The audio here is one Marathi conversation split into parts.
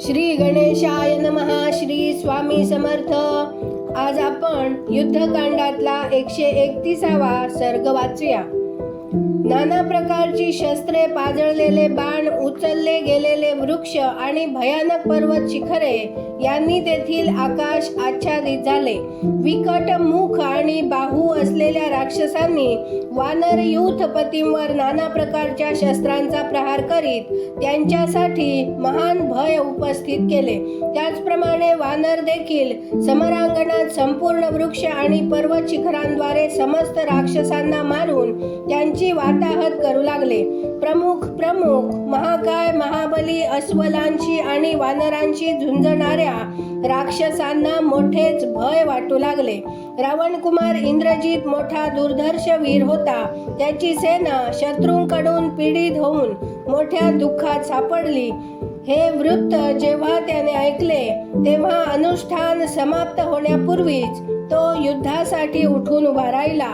श्री गणेशाय नमः श्री स्वामी समर्थ. आज आपण युद्धकांडातला एकशे एकतीसावा सर्ग वाचूया. नाना प्रकारची शस्त्रे पाजळलेले बाण उचलले गेलेले वृक्ष आणि भयानक पर्वत शिखरे यांनी तेथील आकाश आच्छादित झाले. विकट मुख आणि बाहू असलेल्या राक्षसांनी वानर युथपतींवर नाना प्रकारच्या शस्त्रांचा प्रहार करीत त्यांच्यासाठी महान भय उपस्थित केले. त्याचप्रमाणे वानर देखील समरांगणात संपूर्ण वृक्ष आणि पर्वत शिखरांद्वारे समस्त राक्षसांना मारून त्यांची वाताहत करू लागले. प्रमुख प्रमुख महाकाय महाबली अस्वलांची आणि वानरांशी झुंजणाऱ्या राक्षसांना मोठेच भय वाटू लागले. रावणकुमार इंद्रजीत मोठा दुर्धर्ष वीर होता. त्याची सेना शत्रूंकडून पीडित होऊन मोठ्या दुःखात सापडली. हे वृत्त जेव्हा त्याने ऐकले तेव्हा अनुष्ठान समाप्त होण्यापूर्वीच तो युद्धासाठी उठून उभा राहिला.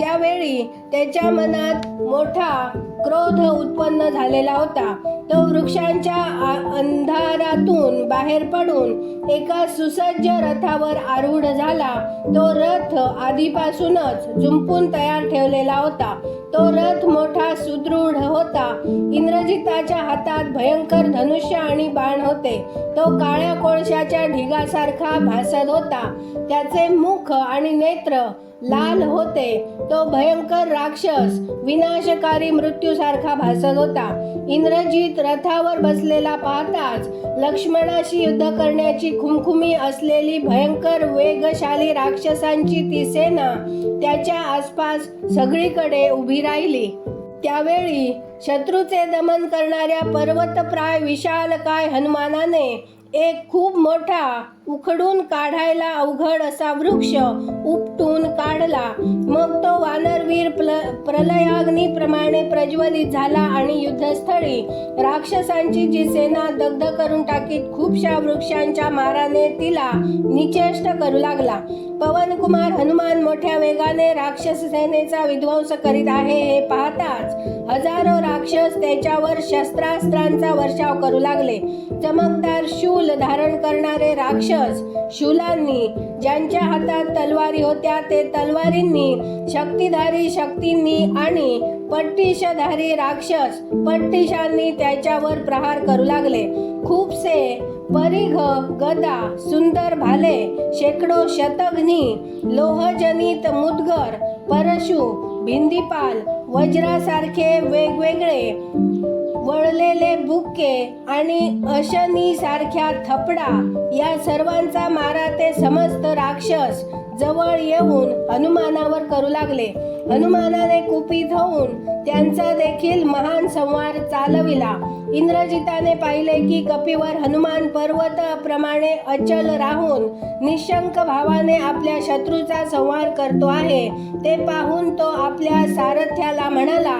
त्यावेळी त्याच्या मनात मोठा क्रोध उत्पन्न झालेला होता. तो वृक्षांच्या आ- अंधारातून बाहेर पडून एका सुसज्ज रथावर आरूढ झाला. तो रथ आधीपासूनच जुंपून तयार ठेवलेला होता. तो रथ मोठा सुदृढ होता. इंद्रजिताच्या हातात भयंकर धनुष्य आणि बाण होते. तो काळ्या कोळशाच्या ढिगासारखा भासत होता. त्याचे मुख आणि नेत्र लाल होते. तो भयंकर राक्षस विनाशकारी मृत्यूसारखा भासत होता. इंद्रजीत रथावर बसलेला पाहताच लक्ष्मणाशी युद्ध करण्याची खुमखुमी असलेली भयंकर वेगशाली राक्षसांची ती सेना त्याच्या आसपास सगळीकडे उभी राहिली. त्यावेळी शत्रूचे दमन करणाऱ्या पर्वतप्राय विशालकाय हनुमानाने एक खूप मोठा उखडून काढायला अवघड असा वृक्ष उपटून काढला. मग तो वानरवीर प्ल प्रलयाग्नीप्रमाणे प्रज्वलित झाला आणि युद्धस्थळी राक्षसांची जी सेना दग्ध करून टाकीत खूपशा वृक्षांच्या माराने तिला निचेष्ट करू लागला. पवनकुमार हनुमान मोठ्या वेगाने राक्षस सेनेचा विध्वंस करीत आहे हे पाहताच हजारो राक्षस त्याच्यावर शस्त्रास्त्रांचा वर्षाव करू लागले. चमकदार शूल धारण करणारे राक्षस शूलांनी ज्यांच्या हातात तलवारी होत्या ते तलवारींनी शक्तिधारी शक्तींनी आणि पट्टीशधारी राक्षस पट्टीशांनी त्याच्यावर प्रहार करू लागले. खूपसे परिघ गदा सुंदर भाले शेकडो शतघ्नी लोहजनित मुदगर परशु भिंदीपाल वज्रासारखे वेगवेगळे वळलेले बुक्के आणि अशनी सारख्या थपडा या सर्वांचा मारा ते समस्त राक्षस जवळ येऊन हनुमानावर करू लागले. हनुमानाने कुपित होऊन त्यांचा देखील महान संवार चालविला. इंद्रजिताने पाहिले की कपिवर हनुमान पर्वताप्रमाणे अचल राहून निशंक भावाने आपल्या शत्रूचा संहार करतो आहे. ते पाहून तो आपल्या सारथ्याला म्हणाला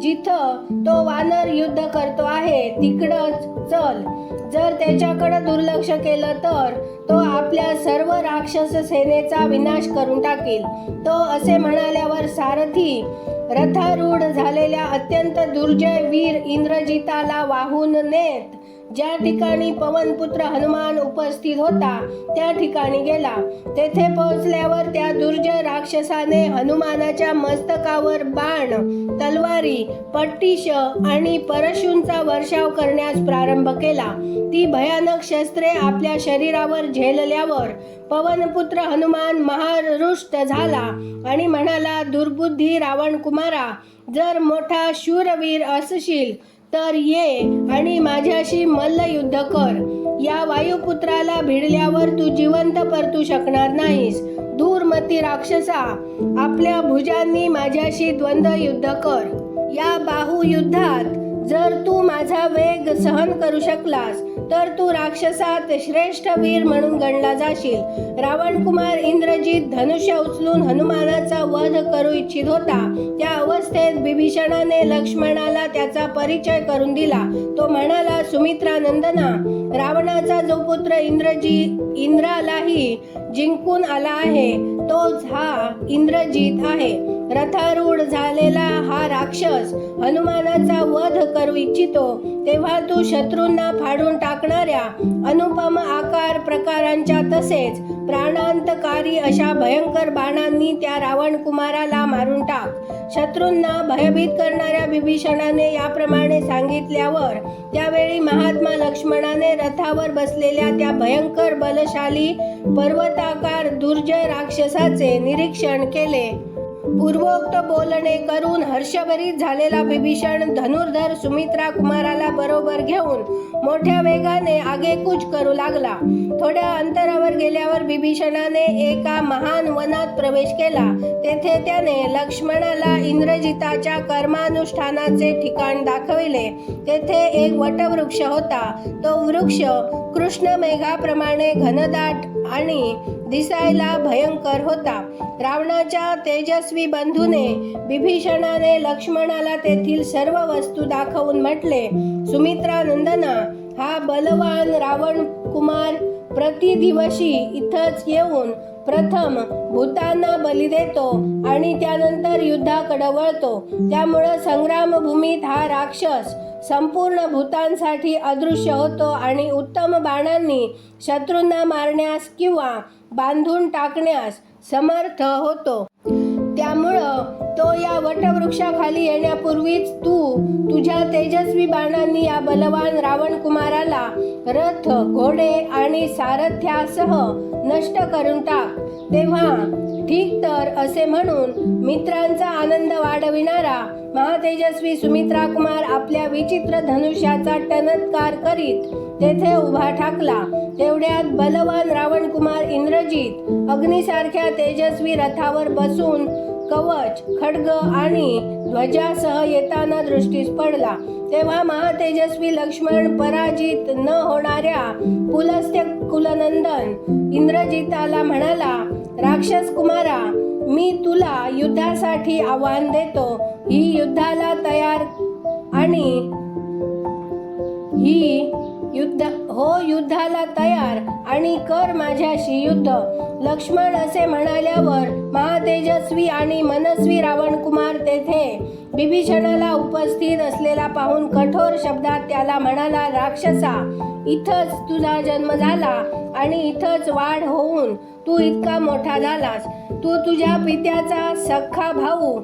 जिथं तो वानर युद्ध करतो आहे तिकडंच चल. जर त्याच्याकडे दुर्लक्ष केलं तर तो आपल्या सर्व राक्षस सेनेचा विनाश करून टाकेल. तो असे म्हणाल्यावर सारथी रथारूढ झालेल्या अत्यंत दुर्जय वीर इंद्रजिताला वाहून नेत ज्या ठिकाणी पवनपुत्र हनुमान उपस्थित होता त्या ठिकाणी गेला. तेथे पोहोचल्यावर त्या दुर्जय राक्षसाने हनुमानाच्या मस्तकावर बाण तलवारी पट्टीश आणि परशूंचा वर्षाव करण्यास प्रारंभ केला. ती भयानक शस्त्रे आपल्या शरीरावर झेलल्यावर पवनपुत्र हनुमान महारुष्ट झाला आणि म्हणाला दुर्बुद्धी रावण कुमारा जर मोठा शूरवीर असशील तर ये आणि माझ्याशी मल्लयुद्ध कर. या वायुपुत्राला भिडल्यावर तू जिवंत परतू शकणार नाहीस. दूरमती राक्षसा आपल्या भुजांनी माझ्याशी द्वंद्व युद्ध कर. या बाहुयुद्धात जर तू माझा वेग सहन करू शकलास तर तू राक्षसात श्रेष्ठ वीर म्हणून गणला जाशील. रावण कुमार इंद्रजीत धनुष्य उचलून हनुमानाचा वध करू इच्छित होता. त्या अवस्थेत बिभीषणाने लक्ष्मणाला त्याचा परिचय करून दिला. तो म्हणाला सुमित्रा नंदना रावणाचा जो पुत्र इंद्रजी इंद्रालाही जिंकून आला आहे तोच हा इंद्रजीत आहे. रथारूढ झालेला हा राक्षस हनुमानाचा वध करू इच्छितो तेव्हा तू शत्रूंना फाडून टाकणाऱ्या अनुपम आकार प्रकारांच्या तसेच प्राणांतकारी अशा भयंकर बाणांनी त्या रावण कुमाराला मारून टाक. शत्रूंना भयभीत करणाऱ्या विभीषणाने याप्रमाणे सांगितल्यावर त्यावेळी महात्मा लक्ष्मणाने रथावर बसलेल्या त्या भयंकर बलशाली पर्वताकार दुर्जय राक्षसाचे निरीक्षण केले. पूर्वोक्त बोलणे करून हर्षभरीत झालेला विभीषण धनुर्धर सुमित्रा कुमाराला बरोबर घेऊन मोठ्या वेगाने आगेकूच करू लागला. थोड्या अंतरावर गेल्यावर विभीषणाने एका महान वनात प्रवेश केला. तेथे त्याने लक्ष्मणाला इंद्रजिताच्या कर्मानुष्ठानाचे ठिकाण दाखविले. तेथे एक वटवृक्ष होता. तो वृक्ष कृष्ण मेघाप्रमाणे घनदाट आणि दिसायला भयंकर होता. रावणाच्या तेजस्वी बंधूने विभीषणाने लक्ष्मणाला तेथील सर्व वस्तू दाखवून म्हटले सुमित्रा नंदना हा बलवान रावण कुमार प्रतिदिवशी इथंच येऊन प्रथम भूतांना बली देतो आणि त्यानंतर युद्धाकडे वळतो. त्यामुळं संग्रामभूमीत हा राक्षस संपूर्ण भूतांसाठी अदृश्य होतो आणि उत्तम बाणांनी शत्रूंना मारण्यास किंवा बांधून टाकण्यास समर्थ होतो. त्यामुळं तो या वटवृक्षाखाली येण्यापूर्वीच तू तुझ्या तेजस्वी बाणांनी या बलवान रावण कुमाराला रथ घोडे आणि सारथ्यासह नष्ट करून टाक. तेव्हा ठीक तर असे म्हणून मित्रांचा आनंद वाढविणारा महातेजस्वी सुमित्रा कुमार आपल्या विचित्र धनुष्याचा टनत्कार करीत तेथे उभा ठाकला. तेवढ्यात बलवान रावण कुमार इंद्रजित अग्निसारख्या तेजस्वी रथावर बसून कवच खड्ग आणि ध्वजासह येताना दृष्टीस पडला. तेव्हा महातेजस्वी लक्ष्मण पराजित न होणाऱ्या पुलस्त्य कुलनंदन इंद्रजिताला म्हणाला राक्षस कुमारा मी तुला युद्धासाठी आव्हान देतो. ही युद्धाला तयार आणि ही युद्ध हो युद्धाला तयार आणि कर माझ्याशी युद्ध. लक्ष्मण असे म्हणाल्यावर महातेजस्वी आणि मनस्वी रावण कुमार तेथे बिभीषणाला उपस्थित असलेला पाहून कठोर शब्दात त्याला म्हणाला राक्षसा इथंच तुझा जन्म झाला आणि इथंच वाढ होऊन तू इतका मोठा झालास. तू तुझ्या पित्याचा सख्खा भाऊ.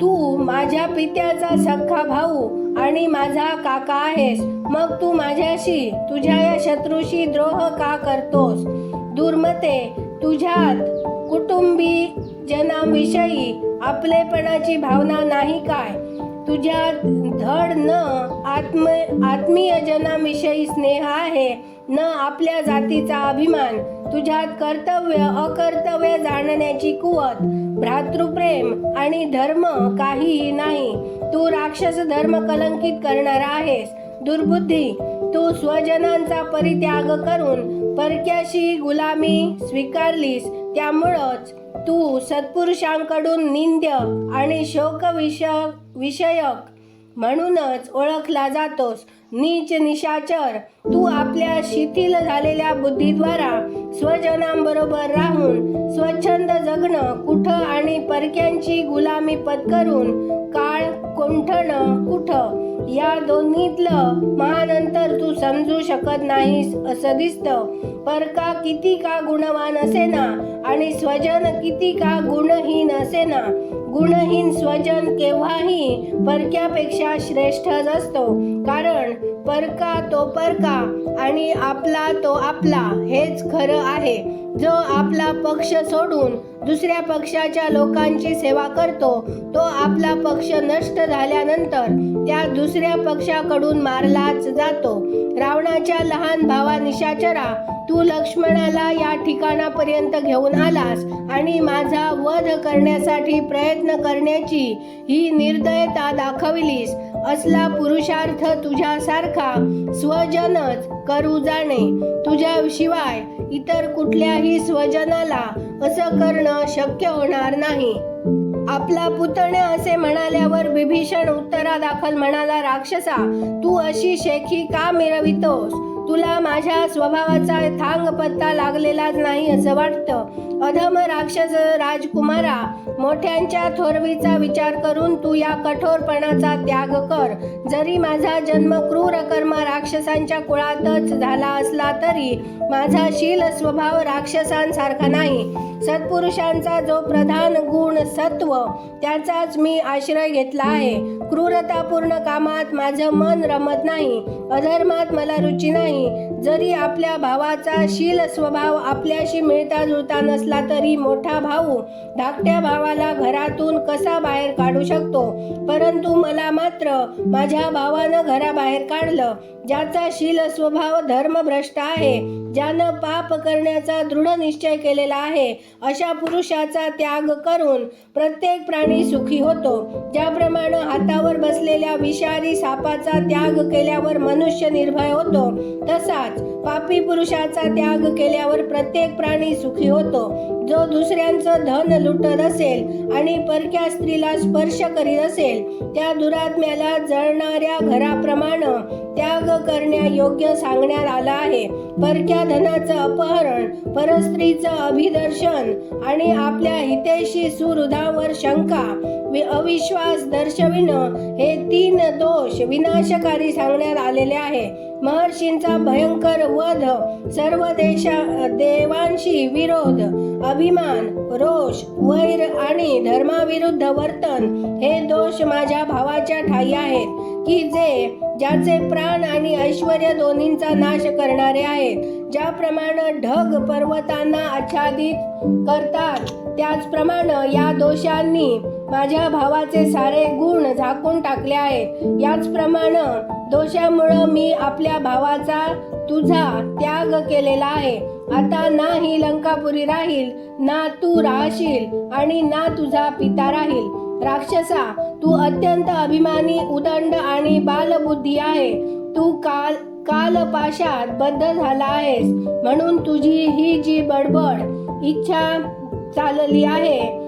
तू माझ्या पित्याचा सख्खा भाऊ आणि माझा काका आहेस. मग तू माझ्याशी तुझ्या या शत्रूशी द्रोह का करतोस? दुर्मते तुझ्यात कुटुंबी जनाविषयी आपलेपणाची भावना नाही काय? तुझ्यात धड न आत्म आत्मीय जनाविषयी स्नेह आहे. न आपल्या जातीचा अभिमान तुझ्यात कर्तव्य अकर्तव्य जाणण्याची कुवत भ्रातृप्रेम आणि धर्म काहीही नाही. तू राक्षस धर्म कलंकित करणारा आहेस. दुर्बुद्धी तू स्वजनांचा परित्याग करून परक्याशी गुलामी स्वीकारलीस त्यामुळंच तू सत्पुरुषांकडून निंद्य आणि शोक विषयक म्हणूनच ओळखला जातोस. नीच निशाचर. तू आपल्या शिथिल झालेल्या बुद्धीद्वारा स्वजनांबरोबर राहून स्वच्छंद जगणं कुठं आणि परक्यांची गुलामी पत्करून काळ कोंठणं कुठं या दोन्हीतलं महानंतर तू समजू शकत नाहीस असं दिसतं. परका किती का गुणवान असेना आणि स्वजन किती का गुणहीन असेना गुणहीन स्वजन केव्हाही परक्यापेक्षा श्रेष्ठच असतो कारण परका तो परका आणि आपला तो आपला हेच खरं आहे. जो आपला पक्ष सोडून दुसऱ्या पक्षाच्या लोकांची सेवा करतो तो आपला पक्ष नष्ट झाल्यानंतर त्या दुसऱ्या पक्षाकडून मारलाच जातो. रावणाच्या लहान भावा निशाचरा तू लक्ष्मणाला या ठिकाणापर्यंत घेऊन आलास आणि माझा वध करण्यासाठी प्रयत्न करण्याची ही निर्दयता दाखविलीस. असला पुरुषार्थ तुझ्यासारखा स्वजनच करू जाणे. तुझ्याशिवाय इतर कुठल्याही स्वजनाला असं करणं शक्य होणार नाही. आपला पुतण्या असे म्हणाल्यावर बिभीषण उत्तरा दाखल म्हणाला राक्षसा तू अशी शेखी का मिरवितोस? तुला माझ्या स्वभावाचा थांग पत्ता लागलेलाच नाही असं वाटतं. अधम राक्षस राजकुमारा मोठ्यांच्या थोरवीचा विचार करून तू या कठोरपणाचा त्याग कर. जरी माझा जन्म क्रूर कर्म राक्षसांच्या कुळातच झाला असला तरी माझा शील स्वभाव राक्षसांसारखा नाही. सत्पुरुषांचा जो प्रधान गुण सत्व त्याचाच मी आश्रय घेतला आहे. क्रूरतापूर्ण कामात माझं मन रमत नाही अधर्मात मला रुची नाही. जरी आपल्या भावाचा शील स्वभाव आपल्याशी मिळता जुळता नसला तरी मोठा भाऊ धाकट्या भावाला घरातून कसा बाहेर काढू शकतो? परंतु मला मात्र माझ्या भावानं घराबाहेर काढलं ज्याचा शील स्वभाव धर्मभ्रष्ट आहे. ज्यानं पाप करण्याचा दृढ निश्चय केलेला आहे अशा पुरुषाचा त्याग करून प्रत्येक प्राणी सुखी होतो. ज्याप्रमाणे हातावर बसलेल्या विषारी सापाचा त्याग केल्यावर मनुष्य निर्भय होतो तसाच पापी पुरुषाचा त्याग केल्यावर प्रत्येक प्राणी सुखी होतो. जो दुसऱ्यांचं धन लुटत असेल आणि परक्या स्त्रीला स्पर्श करीत असेल त्या दुरात्म्याला जळणाऱ्या घराप्रमाणे त्याग करण्या योग्य सांगण्यात आलं आहे. परक्या धनाचं अपहरण परस्त्रीचं अभिदर्शन आणि आपल्या हितेशी सुहृदावर शंका वि- अविश्वास दर्शविणं हे तीन दोष विनाशकारी सांगण्यात आलेले आहे. महर्षींचा भयंकर वध सर्व देशा देवांशी विरोध अभिमान रोष वैर आणि धर्माविरुद्ध वर्तन हे दोष माझ्या भावाच्या ठाई आहेत की जे ज्याचे प्राण आणि ऐश्वर दोन्हींचा नाश करणारे आहेत. ज्याप्रमाणे ढग पर्वतांना आच्छादित करतात त्याचप्रमाणे या दोषांनी माझ्या भावाचे सारे गुण झाकून टाकले आहेत. याचप्रमाणे दोषामुळं मी आपल्या भावाचा तुझा त्याग केलेला आहे. आता ना ही लंकापुरी राहील ना तू राहशील आणि ना तुझा पिता राहील. राक्षसा तू अत्यंत अभिमानी उदंड आणि बालबुद्धी आहे. तू काल कालपाशात बद्ध झाला आहेस. म्हणून तुझी ही जी बडबड इच्छा चालली आहे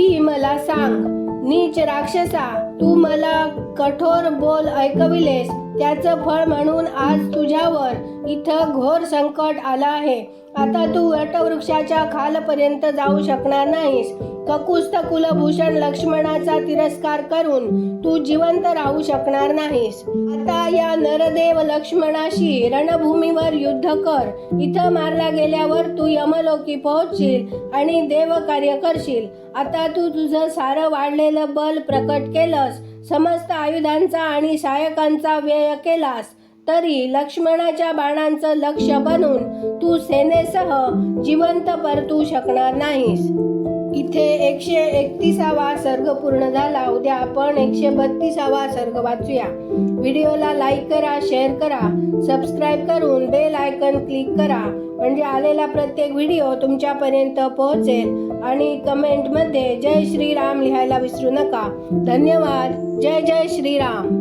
ती मला सांग. नीच राक्षसा तू मला कठोर बोल ऐकविलेस. त्याचं फळ म्हणून आज तुझ्यावर इथं घोर संकट आलं आहे. आता तू वटवृक्षाच्या खालपर्यंत जाऊ शकणार नाहीस. ककुस्त कुलभूषण लक्ष्मणाचा तिरस्कार करून तू जिवंत राहू शकणार नाहीस. आता या नरदेव लक्ष्मणाशी रणभूमीवर युद्ध कर. इथं मारला गेल्यावर तू यमलोकी पोहोचशील आणि देव कार्य करशील. आता तू तुझं सारं वाढलेलं बल प्रकट केलंस. समस्त आयुधांचा आणि सहायकांचा व्यय केलास. तरी लक्ष्मणाच्या बाणांचं लक्ष बनून तू सेनेसह जिवंत परतू शकणार नाहीस. इथे एकशे एकतीसावा सर्ग पूर्ण झाला. उद्या आपण एकशे बत्तीसावा सर्ग वाचूया. व्हिडिओला लाईक करा शेअर करा सबस्क्राईब करून बेल आयकन क्लिक करा. म्हणजे आलेला प्रत्येक व्हिडिओ तुमच्यापर्यंत पोहोचेल आणि कमेंटमध्ये जय श्रीराम लिहायला विसरू नका. धन्यवाद. जय जय श्रीराम.